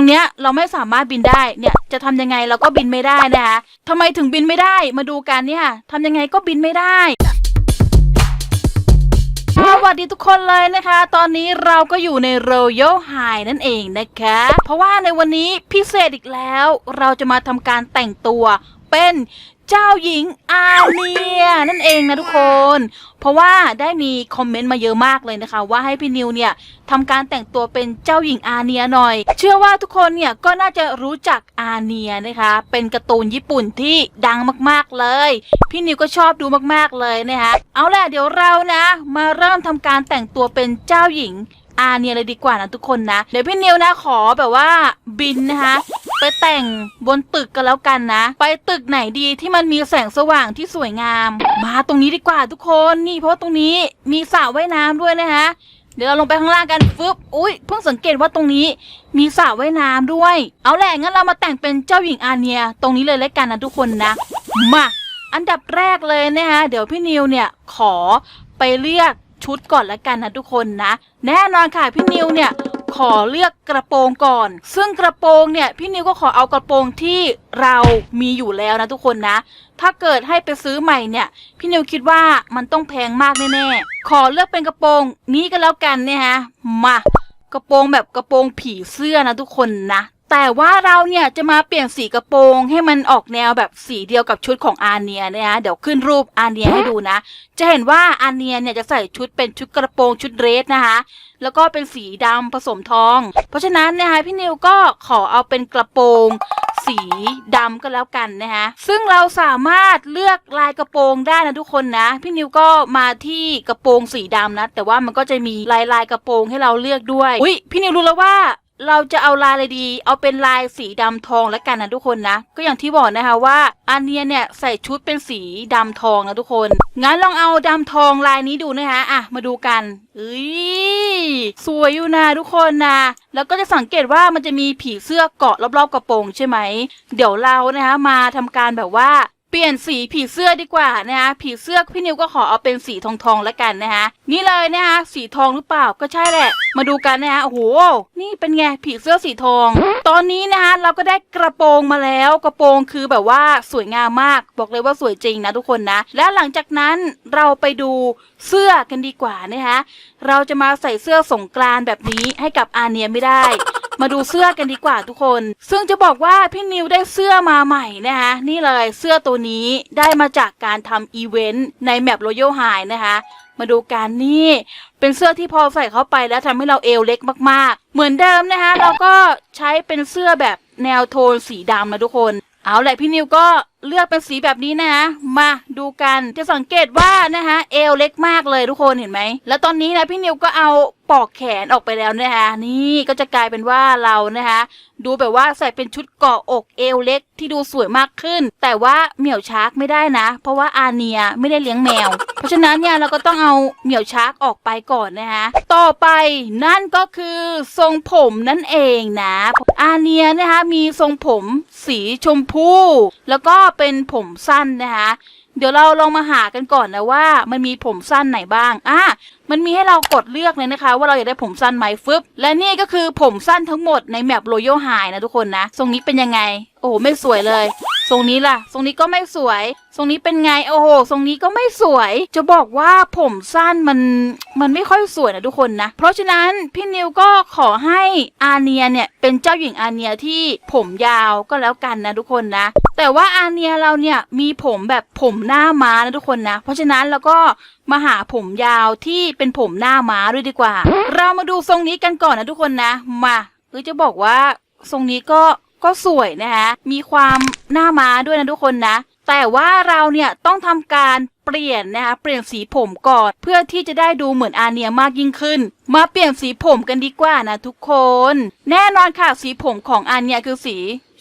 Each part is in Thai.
รงเนี้ยเราไม่สามารถบินได้เนี่ยจะทำยังไงเราก็บินไม่ได้นะคะทำไมถึงบินไม่ได้มาดูกันเนี่ยทำยังไงก็บินไม่ได้สวัสดีทุกคนเลยนะคะ ตอนนี้เราก็อยู่ใน Royal High นั่นเองนะคะ เพราะว่าในวันนี้พิเศษอีกแล้ว เราจะมาทำการแต่งตัวเป็น เจ้าหญิงอาเนียนั่นเองนะทุกคน เพราะว่าได้มีคอมเมนต์มาเยอะมากเลยนะคะ ว่าให้พี่นิวเนี่ยทำการแต่งตัวเป็นเจ้าหญิงอาเนียหน่อย เชื่อว่าทุกคนเนี่ยก็น่าจะรู้จักอาเนียนะคะ เป็นการ์ตูนญี่ปุ่นที่ดังมากๆเลย พี่นิวก็ชอบดูมากๆเลยนะคะเอาล่ะเดี๋ยวเรานะ มาเริ่มทำการแต่งตัวเป็นเจ้าหญิงอาเนียเลยดีกว่านะทุกคนนะ เดี๋ยวพี่นิวนะขอแบบว่าบินนะคะ ไปแต่งบนตึกกันแล้วกันนะ ไปตึกไหนดีที่มันมีแสงสว่างที่สวยงาม มาตรงนี้ดีกว่าทุกคนนี่เพราะตรงนี้มีสระว่ายน้ำด้วยนะคะเดี๋ยวเราลงไปข้างล่างกันฟึบอุ้ยเพิ่งสังเกตว่าตรงนี้มีสระว่ายน้ำด้วย เอาแหละงั้นเรามาแต่งเป็นเจ้าหญิงอาเนีย ตรงนี้เลยแล้วกันนะทุกคนนะมาอันดับแรกเลยนะคะเดี๋ยวพี่นิวเนี่ยขอไปเลือกชุดก่อนละกันนะทุกคนนะ แน่นอนค่ะพี่นิวเนี่ย ขอเลือกกระโปรงก่อน ซึ่งกระโปรงเนี่ยพี่นิวก็ขอเอากระโปรงที่เรามีอยู่แล้วนะทุกคนนะ ถ้าเกิดให้ไปซื้อใหม่เนี่ย พี่นิวคิดว่ามันต้องแพงมากแน่ๆขอเลือกเป็นกระโปรงนี้ก็แล้วกันเนี่ยฮะมากระโปรงแบบกระโปรงผีเสื้อนะทุกคนนะ แต่ว่าเราเนี่ยจะมาเปลี่ยนสีกระโปรงให้มันออกแนวแบบสีเดียวกับชุดของอาเนียนะคะเดี๋ยวขึ้นรูปอาเนียให้ดูนะ จะเห็นว่าอาเนียเนี่ยจะใส่ชุดเป็นชุดกระโปรงชุดเดรสนะคะ แล้วก็เป็นสีดำผสมทอง เพราะฉะนั้นนะคะพี่นิวก็ขอเอาเป็นกระโปรงสีดำก็แล้วกันนะคะซึ่งเราสามารถเลือกลายกระโปรงได้นะทุกคนนะ พี่นิวก็มาที่กระโปรงสีดำนะ แต่ว่ามันก็จะมีลายลายกระโปรงให้เราเลือกด้วย อุ้ยพี่นิวรู้แล้วว่า เราจะเอาลายอะไรดี เอาเป็นลายสีดำทองแล้วกันนะทุกคนนะ ก็อย่างที่บอกนะคะว่าอันเนียเนี่ยใส่ชุดเป็นสีดำทองนะทุกคน งั้นลองเอาดำทองลายนี้ดูนะคะอะมาดูกันเอ้ยสวยอยู่นะทุกคนนะ แล้วก็จะสังเกตว่ามันจะมีผีเสื้อเกาะรอบๆกระโปรงใช่ไหม เดี๋ยวเรานะคะมาทำการแบบว่า เปลี่ยนสีผีเสื้อดีกว่านะคะผีเสื้อพี่นิวก็ขอเอาเป็นสีทองทองแล้วกันนะคะนี่เลยนะคะสีทองหรือเปล่าก็ใช่แหละ มาดูกันนะคะโอ้โหนี่เป็นไงผีเสื้อสีทอง ตอนนี้นะคะเราก็ได้กระโปรงมาแล้วกระโปรงคือแบบว่าสวยงามมากบอกเลยว่าสวยจริงนะทุกคนนะ และหลังจากนั้นเราไปดูเสื้อกันดีกว่านะคะเราจะมาใส่เสื้อสงกรานแบบนี้ให้กับอาเนียไม่ได้ มาดูเสื้อกันดีกว่าทุกคน ซึ่งจะบอกว่าพี่นิวได้เสื้อมาใหม่นะคะนี่เลยเสื้อตัวนี้ได้มาจากการทำอีเวนต์ในแมปโรโยไฮนะคะมาดูการนี่เป็นเสื้อที่พอใส่เข้าไปแล้วทำให้เราเอวเล็กมากๆ เหมือนเดิมนะคะเราก็ใช้เป็นเสื้อแบบแนวโทนสีดำนะทุกคน เอาแหละพี่นิวก็ เลือกเป็นสีแบบนี้นะมาดูกันจะสังเกตว่านะคะเอวเล็กมากเลยทุกคนเห็นไหม แล้วตอนนี้นะพี่นิวก็เอาปอกแขนออกไปแล้วนะคะนี่ก็จะกลายเป็นว่าเรานะคะดูแบบว่าใส่เป็นชุดเกาะอกเอวเล็กที่ดูสวยมากขึ้น แต่ว่าเหมี่ยวชาร์กไม่ได้นะ เพราะว่าอาเนียไม่ได้เลี้ยงแมว เพราะฉะนั้นเนี่ยเราก็ต้องเอาเหมี่ยวชาร์กออกไปก่อนนะคะต่อไปนั่นก็คือทรงผมนั่นเองนะอาเนียนะคะมีทรงผมสีชมพู แล้วก็เป็นผมสั้นนะคะเดี๋ยวเราลองมาหากันก่อนนะว่า มันมีผมสั้นไหนบ้างอะมันมีให้เรากดเลือกเลยนะคะ ว่าเราอยากได้ผมสั้นไหมฟึบและนี่ก็คือผมสั้นทั้งหมดในแมปโรโยไฮนะทุกคนนะ ทรงนี้เป็นยังไง โอ้โหไม่สวยเลย ทรงนี้ล่ะ ทรงนี้ก็ไม่สวย ทรงนี้เป็นไง โอ้โห ทรงนี้ก็ไม่สวย จะบอกว่าผมสั้นมันมันไม่ค่อยสวยนะทุกคนนะ เพราะฉะนั้นพี่นิวก็ขอให้อาเนียเนี่ยเป็นเจ้าหญิงอาเนียที่ผมยาวก็แล้วกันนะทุกคนนะ แต่ว่าอาเนียเราเนี่ยมีผมแบบผมหน้าม้านะทุกคนนะ เพราะฉะนั้นเราก็มาหาผมยาวที่เป็นผมหน้าม้าด้วยดีกว่า เรามาดูทรงนี้กันก่อนนะทุกคนนะ มาเออจะบอกว่าทรงนี้ก็ ก็สวยนะคะมีความหน้าม้าด้วยนะทุกคนนะ แต่ว่าเราเนี่ยต้องทำการเปลี่ยนนะคะเปลี่ยนสีผมก่อนเพื่อที่จะได้ดูเหมือนอาเนียมากยิ่งขึ้น มาเปลี่ยนสีผมกันดีกว่านะทุกคน แน่นอนค่ะสีผมของอาเนียคือสี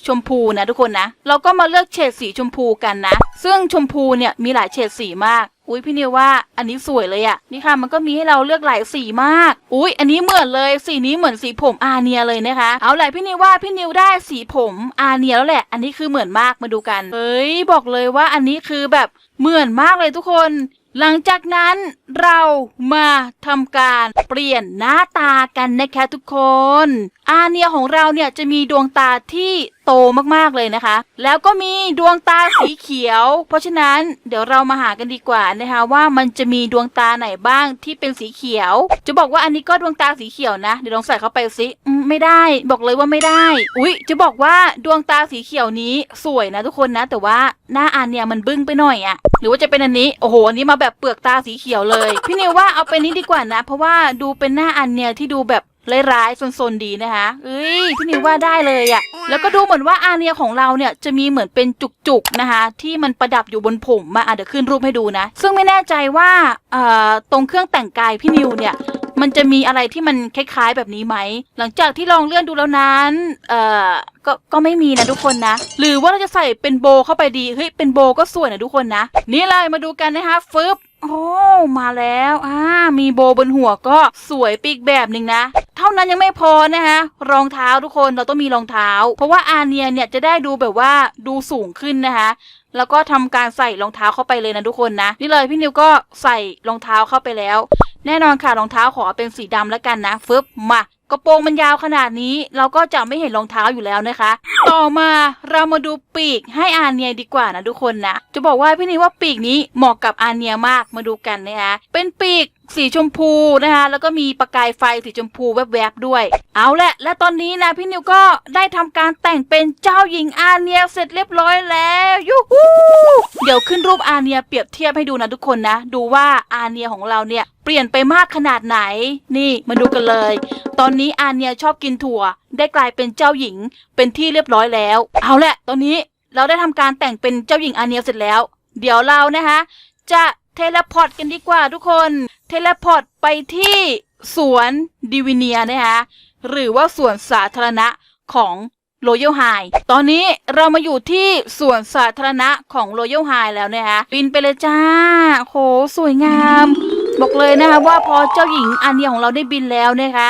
ชมพูนะทุกคนนะ เราก็มาเลือกเฉดสีชมพูกันนะ ซึ่งชมพูเนี่ยมีหลายเฉดสีมาก อุ้ยพี่นิวว่าอันนี้สวยเลยอะนี่ค่ะมันก็มีให้เราเลือกหลายสีมาก อุ้ยอันนี้เหมือนเลยสีนี้เหมือนสีผมอาเนียเลยนะคะ เอาแหละพี่นิวว่าพี่นิวได้สีผมอาเนียแล้วแหละ อันนี้คือเหมือนมากมาดูกันเฮ้ยบอกเลยว่าอันนี้คือแบบเหมือนมากเลยทุกคนหลังจากนั้นเรามาทำการเปลี่ยนหน้าตากันนะคะทุกคน อาเนียของเราเนี่ยจะมีดวงตาที่โตมากๆเลยนะคะ แล้วก็มีดวงตาสีเขียว เพราะฉะนั้นเดี๋ยวเรามาหากันดีกว่านะคะว่ามันจะมีดวงตาไหนบ้างที่เป็นสีเขียว จะบอกว่าอันนี้ก็ดวงตาสีเขียวนะเดี๋ยวลองใส่เข้าไปสิอืมไม่ได้ บอกเลยว่าไม่ได้ อุ๊ย จะบอกว่าดวงตาสีเขียวนี้สวยนะทุกคนนะ แต่ว่าหน้าอาเนียมันบึ้งไปหน่อยอะหรือว่าจะเป็นอันนี้โอ้โหอันนี้มาแบบเปลือกตาสีเขียวเลย พี่นิวว่าเอาไปนี้ดีกว่านะ เพราะว่าดูเป็นหน้าอันเนียที่ดูแบบ ร้ายๆซนๆดีนะคะเอ้ยพี่นิวว่าได้เลยอะแล้วก็ดูเหมือนว่าอาเนียของเราเนี่ยจะมีเหมือนเป็นจุกๆนะคะ ที่มันประดับอยู่บนผมมาอะเดี๋ยวขึ้นรูปให้ดูนะ ซึ่งไม่แน่ใจว่าเอ่อตรงเครื่องแต่งกายพี่นิวเนี่ยมันจะมีอะไรที่มันคล้ายๆแบบนี้ไหม หลังจากที่ลองเลื่อนดูแล้วนั้น เอ่อ ก็ ก็ไม่มีนะทุกคนนะ หรือว่าเราจะใส่เป็นโบเข้าไปดี เฮ้ย เป็นโบก็สวยนะทุกคนนะ นี่เลยมาดูกันนะคะฟึบโอ้ มาแล้ว อ่า มีโบบนหัวก็สวยปีกแบบหนึ่งนะ เท่านั้นยังไม่พอนะคะรองเท้าทุกคนเราต้องมีรองเท้า เพราะว่าอาเนียเนี่ยจะได้ดูแบบว่าดูสูงขึ้นนะคะแล้วก็ทำการใส่รองเท้าเข้าไปเลยนะทุกคนนะนี่เลยพี่นิวก็ใส่รองเท้าเข้าไปแล้ว แน่นอนค่ะรองเท้าขอเป็นสีดำแล้วกันนะฟึบมากระโปรงมันยาวขนาดนี้ เราก็จะไม่เห็นรองเท้าอยู่แล้วนะคะ ต่อมาเรามาดูปีกให้อาเนียดีกว่านะทุกคนนะจะบอกว่าพี่นี่ว่าปีกนี้เหมาะกับอาเนียมากมาดูกันนะคะเป็นปีก สีชมพูนะคะ แล้วก็มีประกายไฟสีชมพูแวบๆด้วย เอาแหละและตอนนี้นะพี่นิวก็ได้ทำการแต่งเป็นเจ้าหญิงอาเนียเสร็จเรียบร้อยแล้วยูฮูเดี๋ยวขึ้นรูปอาเนียเปรียบเทียบให้ดูนะทุกคนนะ ดูว่าอาเนียของเราเนี่ยเปลี่ยนไปมากขนาดไหน นี่มาดูกันเลย ตอนนี้อาเนียชอบกินถั่ว ได้กลายเป็นเจ้าหญิงเป็นที่เรียบร้อยแล้ว เอาแหละตอนนี้เราได้ทำการแต่งเป็นเจ้าหญิงอาเนียเสร็จแล้ว เดี๋ยวเรานะคะจะ เทเลพอร์ตกันดีกว่าทุกคน เทเลพอร์ตไปที่สวนดิวิเนียนะคะหรือว่าสวนสาธารณะของโรยัลไฮตอนนี้เรามาอยู่ที่สวนสาธารณะของโรยัลไฮแล้วนะคะบินไปเลยจ้า โห สวยงาม บอกเลยนะคะว่าพอเจ้าหญิงอันเนียของเราได้บินแล้วนะคะ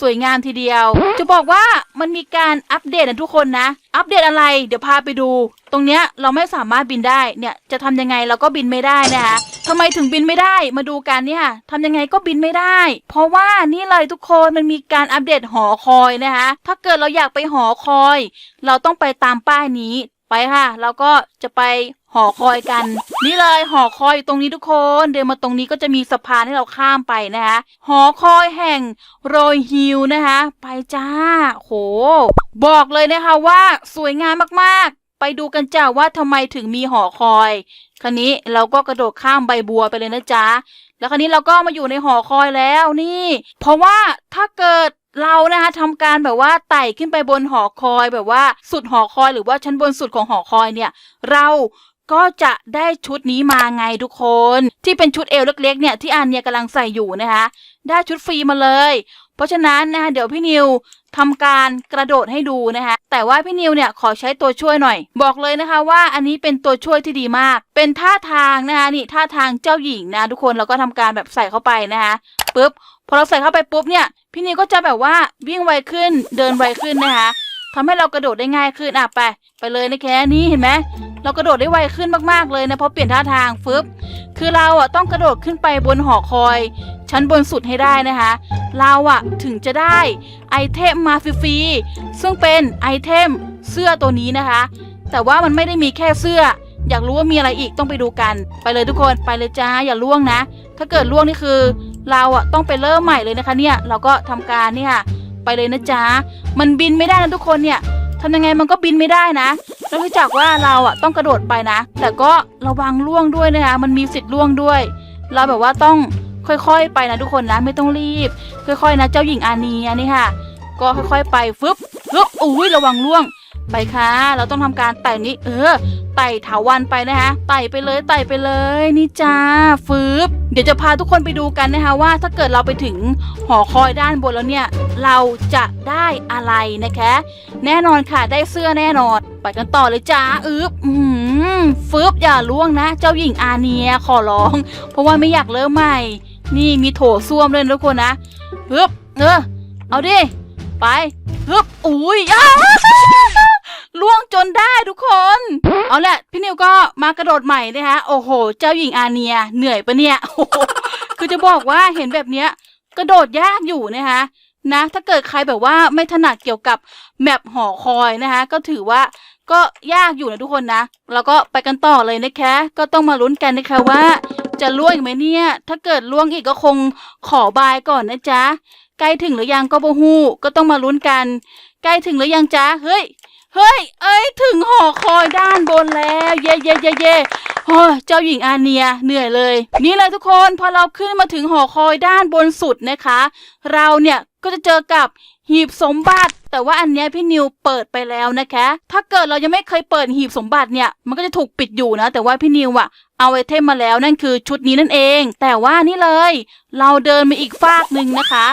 สวยงามทีเดียว จะบอกว่ามันมีการอัปเดตนะทุกคนนะ อัปเดตอะไร เดี๋ยวพาไปดู ตรงเนี้ยเราไม่สามารถบินได้เนี่ยจะทำยังไงเราก็บินไม่ได้นะคะทำไมถึงบินไม่ได้มาดูกันเนี่ยทำยังไงก็บินไม่ได้ เพราะว่านี่เลยทุกคนมันมีการอัปเดตหอคอยนะคะถ้าเกิดเราอยากไปหอคอย เราต้องไปตามป้ายนี้ ไปค่ะ เราก็จะไปหอคอยกัน นี่เลยหอคอยอยู่ตรงนี้ทุกคน เดินมาตรงนี้ก็จะมีสะพานให้เราข้ามไปนะคะหอคอยแห่งโรยฮิลนะคะ ไปจ้าโห บอกเลยนะคะว่าสวยงามมากๆ ไปดูกันจ้าว่าทำไมถึงมีหอคอย ครนี้เราก็กระโดดข้ามใบบัวไปเลยนะจ๊ะแล้วครนี้เราก็มาอยู่ในหอคอยแล้วนี่ เพราะว่าถ้าเกิด เรานะคะทำการแบบว่าไต่ขึ้นไปบนหอคอยแบบว่าสุดหอคอยหรือว่าชั้นบนสุดของหอคอยเนี่ย เราก็จะได้ชุดนี้มาไงทุกคน ที่เป็นชุดเอวเล็กๆเนี่ยที่อันเนี่ยกำลังใส่อยู่นะคะได้ชุดฟรีมาเลย เพราะฉะนั้นนะคะเดี๋ยวพี่นิวทำการกระโดดให้ดูนะคะ แต่ว่าพี่นิวเนี่ยขอใช้ตัวช่วยหน่อย บอกเลยนะคะว่าอันนี้เป็นตัวช่วยที่ดีมาก เป็นท่าทางนะคะนี่ท่าทางเจ้าหญิงนะทุกคนเราก็ทำการแบบใส่เข้าไปนะคะปุ๊บ พอเราใส่เข้าไปปุ๊บเนี่ย พี่นิวก็จะแบบว่าวิ่งไวขึ้นเดินไวขึ้นนะคะทำให้เรากระโดดได้ง่ายขึ้นอะไป ไปเลยนะแค่นี้เห็นไหมเรากระโดดได้ไวขึ้นมากๆเลยนะเพราะเปลี่ยนท่าทางฟึบคือเราอะต้องกระโดดขึ้นไปบนหอคอย ชั้นบนสุดให้ได้นะคะ เราอะถึงจะได้ไอเทมมาฟรีๆซึ่งเป็นไอเทมเสื้อตัวนี้นะคะ แต่ว่ามันไม่ได้มีแค่เสื้อ อยากรู้ว่ามีอะไรอีกต้องไปดูกัน ไปเลยทุกคนไปเลยจ้าอย่าล่วงนะ ถ้าเกิดล่วงนี่คือ เราอะต้องไปเริ่มใหม่เลยนะคะเนี่ยเราก็ทำการเนี่ยไปเลยนะจ๊ะมันบินไม่ได้นะทุกคนเนี่ยทำยังไงมันก็บินไม่ได้นะแล้วรู้จักว่าเราอะต้องกระโดดไปนะ แต่ก็ระวังล่วงด้วยนะคะมันมีสิทธิ์ล่วงด้วย เราแบบว่าต้องค่อยๆ ไปนะทุกคนนะไม่ต้องรีบ ค่อยๆนะเจ้าหญิงอานีอันนี้ค่ะ ก็ค่อยๆ ไปฟึบฟึบอุ้ยระวังล่วงไปค่ะ เราต้องทำการไต่นี้ เออ ไต่ถาวันไปนะคะไต่ไปเลยไต่ไปเลยนี่จ้าฟึบเดี๋ยวจะพาทุกคนไปดูกันนะคะว่าถ้าเกิดเราไปถึงหอคอยด้านบนแล้วเนี่ย เราจะได้อะไรนะคะ แน่นอนค่ะได้เสื้อแน่นอน ไปกันต่อเลยจ้าอึบอืมฟึบอย่าล่วงนะ เจ้าหญิงอาเนียขอร้อง เพราะว่าไม่อยากเริ่มใหม่ นี่มีโถส้วมเลยทุกคนนะฮึบเออเอาดิไปฮึบอุ้ยอ้า ล่วงจนได้ทุกคน เอาละพี่นิวก็มากระโดดใหม่นะคะโอ้โห เจ้าหญิงอาเนียเหนื่อยปะเนี่ยโอ้โหคือจะบอกว่าเห็นแบบเนี้ย กระโดดยากอยู่นะคะนะถ้าเกิดใครแบบว่าไม่ถนัดเกี่ยวกับแมปหอคอยนะคะก็ถือว่าก็ยากอยู่นะทุกคนนะ แล้วก็ไปกันต่อเลยนะคะ ก็ต้องมาลุ้นกันนะคะว่า จะล่วงอีกไหมเนี่ย ถ้าเกิดล่วงอีกก็คงขอบายก่อนนะจ๊ะใกล้ถึงหรือยังก็โบ่ฮู้ก็ต้องมาลุ้นกัน ใกล้ถึงหรือยังจ๊ะเฮ้ย เฮ้ย เอ้ย ถึงหอคอยด้านบนแล้ว เย่เย่เย่เย่โอ้ยเจ้าหญิงอาเนียเหนื่อยเลย นี่เลยทุกคนพอเราขึ้นมาถึงหอคอยด้านบนสุดนะคะ เราเนี่ยก็จะเจอกับหีบสมบัติ แต่ว่าอันเนี้ยพี่นิวเปิดไปแล้วนะคะ ถ้าเกิดเรายังไม่เคยเปิดหีบสมบัติเนี่ยมันก็จะถูกปิดอยู่นะ แต่ว่าพี่นิวอะเอาไอเทมมาแล้วนั่นคือชุดนี้นั่นเอง แต่ว่านี่เลย เราเดินมาอีกฟากหนึ่งนะคะ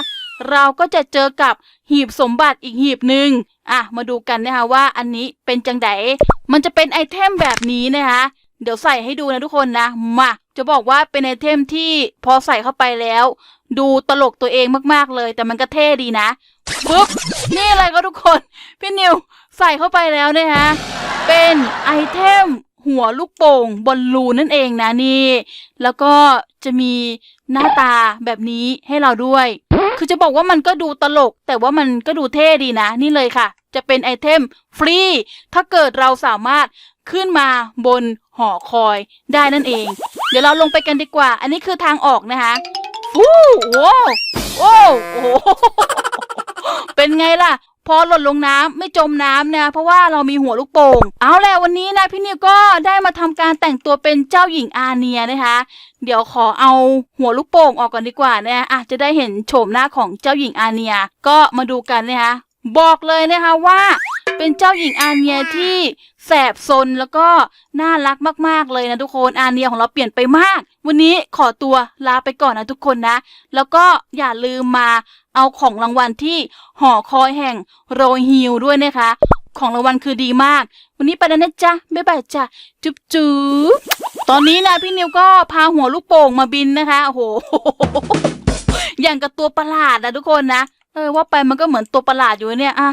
เราก็จะเจอกับหีบสมบัติอีกหีบหนึ่งอะมาดูกันนะคะว่าอันนี้เป็นจังไดมันจะเป็นไอเทมแบบนี้นะคะเดี๋ยวใส่ให้ดูนะทุกคนนะมาจะบอกว่าเป็นไอเทมที่พอใส่เข้าไปแล้ว ดูตลกตัวเองมากๆเลย แต่มันก็เท่ดีนะปุ๊บนี่เลยก็ทุกคน พี่นิวใส่เข้าไปแล้วนะคะเป็นไอเทม หัวลูกโป่งบอลลูนนั่นเองนะนี่ แล้วก็จะมีหน้าตาแบบนี้ให้เราด้วย คือจะบอกว่ามันก็ดูตลก แต่ว่ามันก็ดูเท่ดีนะ นี่เลยค่ะ จะเป็นไอเทมฟรี ถ้าเกิดเราสามารถขึ้นมาบนหอคอยได้นั่นเอง เดี๋ยวเราลงไปกันดีกว่า อันนี้คือทางออกนะคะฟู้โว้โอ้โอ้โหเป็นไงล่ะ พอหล่นลงน้ำไม่จมน้ำนะเพราะว่าเรามีหัวลูกโป่งเอาแหละวันนี้นะพี่นิวก็ได้มาทำการแต่งตัวเป็นเจ้าหญิงอาเนียนะคะ เดี๋ยวขอเอาหัวลูกโป่งออกก่อนดีกว่านะอะจะได้เห็นโฉมหน้าของเจ้าหญิงอาเนียก็มาดูกันนะคะบอกเลยนะคะว่า เป็นเจ้าหญิงอาเนียที่แสบซนแล้วก็น่ารักมากๆเลยนะทุกคนอาเนียของเราเปลี่ยนไปมาก วันนี้ขอตัวลาไปก่อนนะทุกคนนะ แล้วก็อย่าลืมมา เอาของรางวัลที่หอคอยแห่งโรฮิลด้วยนะคะ ของรางวัลคือดีมาก วันนี้ไปแล้วนะจ๊ะ บ๊ายบายจ้ะ จุ๊บจุ๊บตอนนี้นะพี่นิวก็พาหัวลูกโป่งมาบินนะคะ โอ้โห อย่างกับตัวประหลาดนะทุกคนนะ เออว่าไปมันก็เหมือนตัวประหลาดอยู่เนี่ยอะ